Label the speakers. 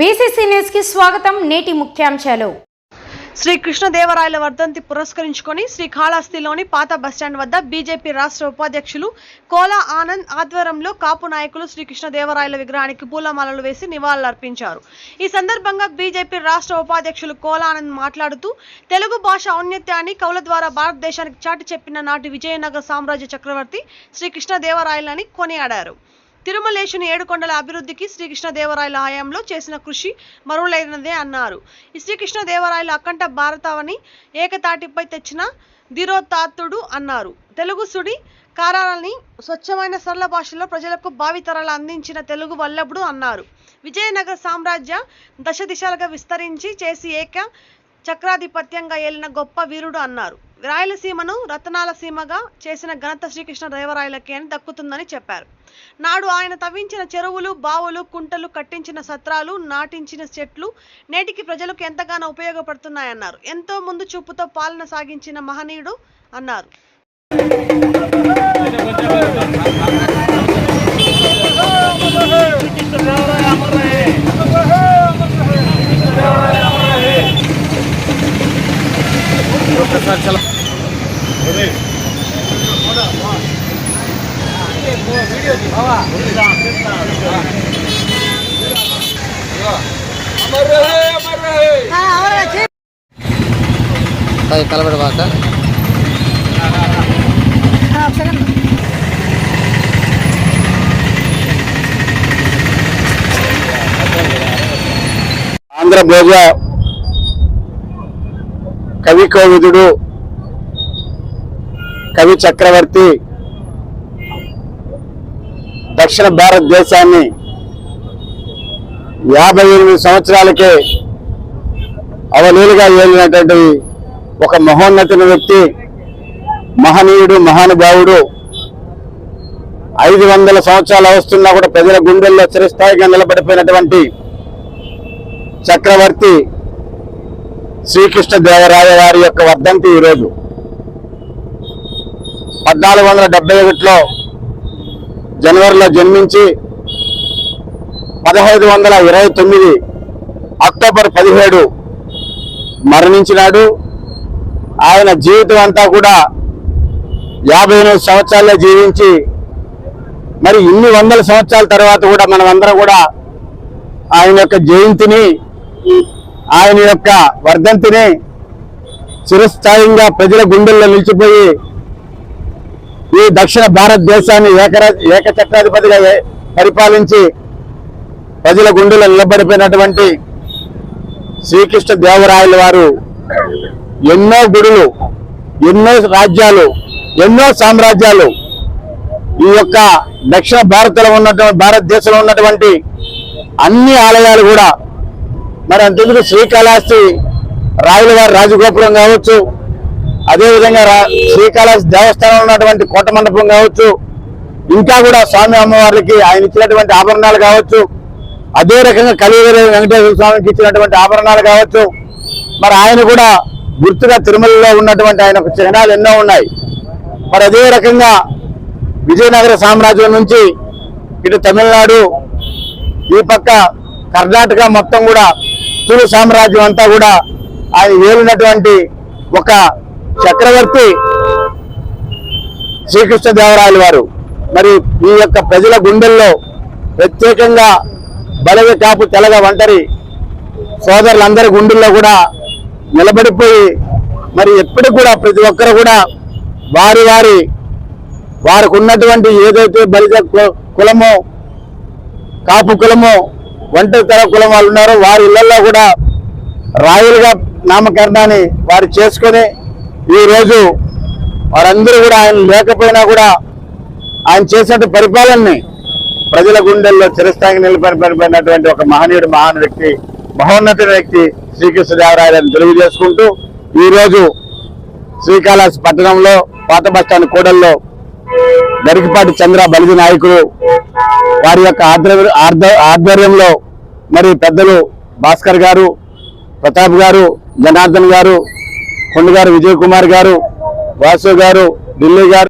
Speaker 1: BCC న్యూస్కి స్వాగతం నేటి ముఖ్యాంశాలు.
Speaker 2: శ్రీ కృష్ణదేవరాయల వర్ధంతి పురస్కరించుకొని శ్రీకాళహస్తిలోని పాత బస్టాండ్ వద్ద బీజేపీ రాష్ట్ర ఉపాధ్యక్షులు కోలా ఆనంద్ ఆధ్వర్యంలో కాపు నాయకులు శ్రీకృష్ణదేవరాయల విగ్రహానికి పూలమాలలు వేసి నివాళులర్పించారు. ఈ సందర్భంగా బీజేపీ రాష్ట్ర ఉపాధ్యక్షులు కోలా ఆనంద్ మాట్లాడుతూ తెలుగు భాష ఔన్నత్యాన్ని కవుల ద్వారా భారతదేశానికి చాటి చెప్పిన నాటి విజయనగర సామ్రాజ్య చక్రవర్తి శ్రీకృష్ణదేవరాయలని కొనియాడారు. తిరుమలేశుని ఏడుకొండల అభివృద్ధికి శ్రీకృష్ణదేవరాయల హయాంలో చేసిన కృషి మరువులైనదే అన్నారు. శ్రీకృష్ణదేవరాయల అఖండ భారతావని ఏకతాటిపై తెచ్చిన ధీరోత్తాత్తుడు అన్నారు. తెలుగు సుడి కారాలని స్వచ్ఛమైన సరళ భాషలో ప్రజలకు భావితరాలు అందించిన తెలుగు వల్లభుడు అన్నారు. విజయనగర సామ్రాజ్య దశ దిశలుగా విస్తరించి చేసి ఏక చక్రాధిపత్యంగా ఏలిన గొప్ప వీరుడు అన్నారు. రాయలసీమను రతనాల సీమగా చేసిన ఘనత శ్రీకృష్ణ దేవరాయలకే అని దక్కుతుందని చెప్పారు. నాడు ఆయన తవ్వించిన చెరువులు బావులు కుంటలు కట్టించిన సత్రాలు నాటించిన చెట్లు నేటికి ప్రజలకు ఎంతగానో ఉపయోగపడుతున్నాయన్నారు. ఎంతో ముందు చూపుతో పాలన సాగించిన మహనీయుడు అన్నారు.
Speaker 3: అది కలబడబాక
Speaker 4: ఆంధ్రభోజ కవి కోవిదుడు కవి చక్రవర్తి దక్షిణ భారతదేశాన్ని యాభై ఎనిమిది సంవత్సరాలకే అవలీలుగా ఏలినటువంటి ఒక మహోన్నతిన వ్యక్తి మహనీయుడు మహానుభావుడు ఐదు వందల సంవత్సరాలు వస్తున్నా కూడా ప్రజల గుండెల్లో చిరస్థాయిగా నిలబడిపోయినటువంటి చక్రవర్తి శ్రీకృష్ణ దేవరాయ వారి యొక్క వర్ధంతి ఈరోజు. పద్నాలుగు వందల డెబ్బై ఒకటిలో జనవరిలో జన్మించి పదహైదు వందల ఇరవై తొమ్మిది అక్టోబర్ పదిహేడు మరణించినాడు. ఆయన జీవితం అంతా కూడా యాభై ఎనిమిది సంవత్సరాలే జీవించి మరి ఇన్ని వందల సంవత్సరాల తర్వాత కూడా మనమందరం కూడా ఆయన యొక్క జయంతిని ఆయన యొక్క వర్ధంతిని చిరస్థాయిగా ప్రజల గుండెల్లో నిలిచిపోయి ఈ దక్షిణ భారతదేశాన్ని ఏకర ఏకచక్రాధిపతిగా పరిపాలించి ప్రజల గుండెలో నిలబడిపోయినటువంటి శ్రీకృష్ణ దేవరాయల వారు ఎన్నో గుడులు ఎన్నో రాజ్యాలు ఎన్నో సామ్రాజ్యాలు ఈ యొక్క దక్షిణ భారత్లో ఉన్నటువంటి భారతదేశంలో ఉన్నటువంటి అన్ని ఆలయాలు కూడా మరి అంతెందుకు శ్రీకాళహస్తి రాయల వారి రాజగోపురం కావచ్చు అదేవిధంగా రా శ్రీకాళహస్తి దేవస్థానంలో ఉన్నటువంటి కోట మండపం కావచ్చు ఇంకా కూడా స్వామి అమ్మవార్లకి ఆయన ఇచ్చినటువంటి ఆభరణాలు కావచ్చు అదే రకంగా కలియుగ వెంకటేశ్వర స్వామికి ఇచ్చినటువంటి ఆభరణాలు కావచ్చు మరి ఆయన కూడా గుర్తుగా తిరుమలలో ఉన్నటువంటి ఆయన చిహ్నాలు ఎన్నో ఉన్నాయి. మరి అదే రకంగా విజయనగర సామ్రాజ్యం నుంచి ఇటు తమిళనాడు ఈ పక్క కర్ణాటక మొత్తం కూడా తులు సామ్రాజ్యం అంతా కూడా ఆయన ఏలినటువంటి ఒక చక్రవర్తి శ్రీకృష్ణదేవరాయలు వారు మరి ఈ యొక్క ప్రజల గుండెల్లో ప్రత్యేకంగా బలగ కాపు తెలగ ఒంటరి సోదరులందరి గుండెల్లో కూడా నిలబడిపోయి మరి ఎప్పటికి కూడా ప్రతి ఒక్కరు కూడా వారి వారి వారికి ఉన్నటువంటి ఏదైతే బలిజ కు- కులమో కాపు కులము ఒంటరి తెర కులం వాళ్ళు ఉన్నారో వారి ఇళ్ళలో కూడా రాయులుగా నామకరణాన్ని వారు చేసుకొని ఈ రోజు వారందరూ కూడా ఆయన లేకపోయినా కూడా ఆయన చేసినట్టు పరిపాలనని ప్రజల గుండెల్లో చిరస్థాయికి నిలబడిపోయినటువంటి ఒక మహనీయుడు మహాన్ వ్యక్తి మహోన్నత వ్యక్తి శ్రీకృష్ణదేవరాయలను తెలియజేసుకుంటూ ఈరోజు రోజు శ్రీకాళహస్తి పట్టణంలో పాత బస్టాండ్ కూడల్లో గరికపాటి చంద్ర బలిజ నాయకుడు వారి యొక్క ఆర్ధ- ఆధ్వర్యంలో మరి పెద్దలు భాస్కర్ గారు ప్రతాప్ గారు జనార్దన్ గారు కొండ గారు విజయ్ కుమార్ గారు వాసు గారు ఢిల్లీ గారు.